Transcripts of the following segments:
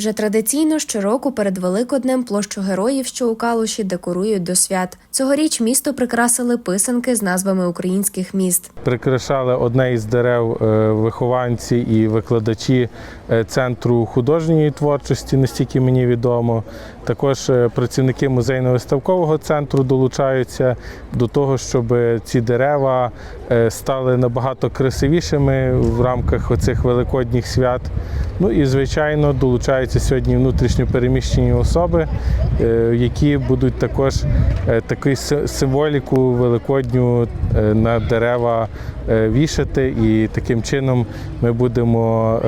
Вже традиційно щороку перед Великоднем площу героїв, що у Калуші, декорують до свят. Цьогоріч місто прикрасили писанки з назвами українських міст. Прикрашали одне із дерев е, вихованці і викладачі е, центру художньої творчості, настільки мені відомо. Також е, працівники музейно-виставкового центру долучаються до того, щоб ці дерева стали набагато красивішими в рамках оцих великодніх свят. Ну і звичайно долучаються сьогодні внутрішньо переміщені особи, е, які будуть також е, таку символіку великодню е, на дерева вішати, і таким чином ми будемо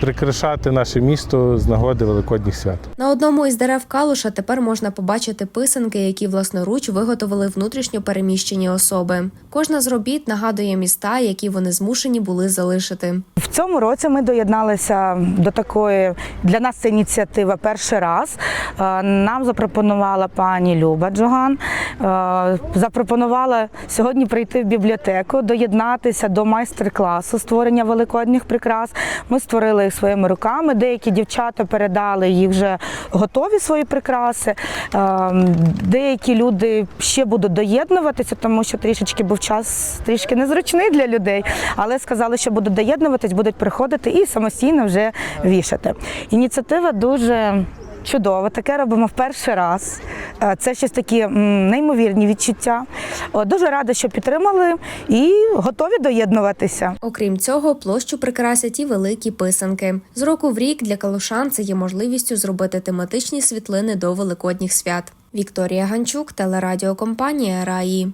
прикрашати наше місто з нагоди великодніх свят. На одному із дерев Калуша тепер можна побачити писанки, які власноруч виготовили внутрішньо переміщені особи. Кожна з робіт нагадує міста, які вони змушені були залишити. В цьому році ми доєдналися до такої для нас це ініціатива перший раз. Е, Нам запропонувала пані Люба Джоган. Е, Запропонувала сьогодні прийти в бібліотеку, доєднатися до майстер-класу створення великодніх прикрас. Ми створили їх своїми руками. Деякі дівчата передали їх вже готові свої прикраси. Е, Деякі люди ще будуть доєднуватися, тому що трішечки був час трішки незручний для людей, але сказали, що будуть доєднуватись, будуть приходити і самостійно вже вішати. Ініціатива дуже. Чудово, таке робимо в перший раз. Е, Це щось такі неймовірні відчуття. Дуже рада, що підтримали і готові доєднуватися. Окрім цього, площу прикрасять і великі писанки. З року в рік для калушан це є можливістю зробити тематичні світлини до великодніх свят. Вікторія Ганчук, телерадіокомпанія Раї.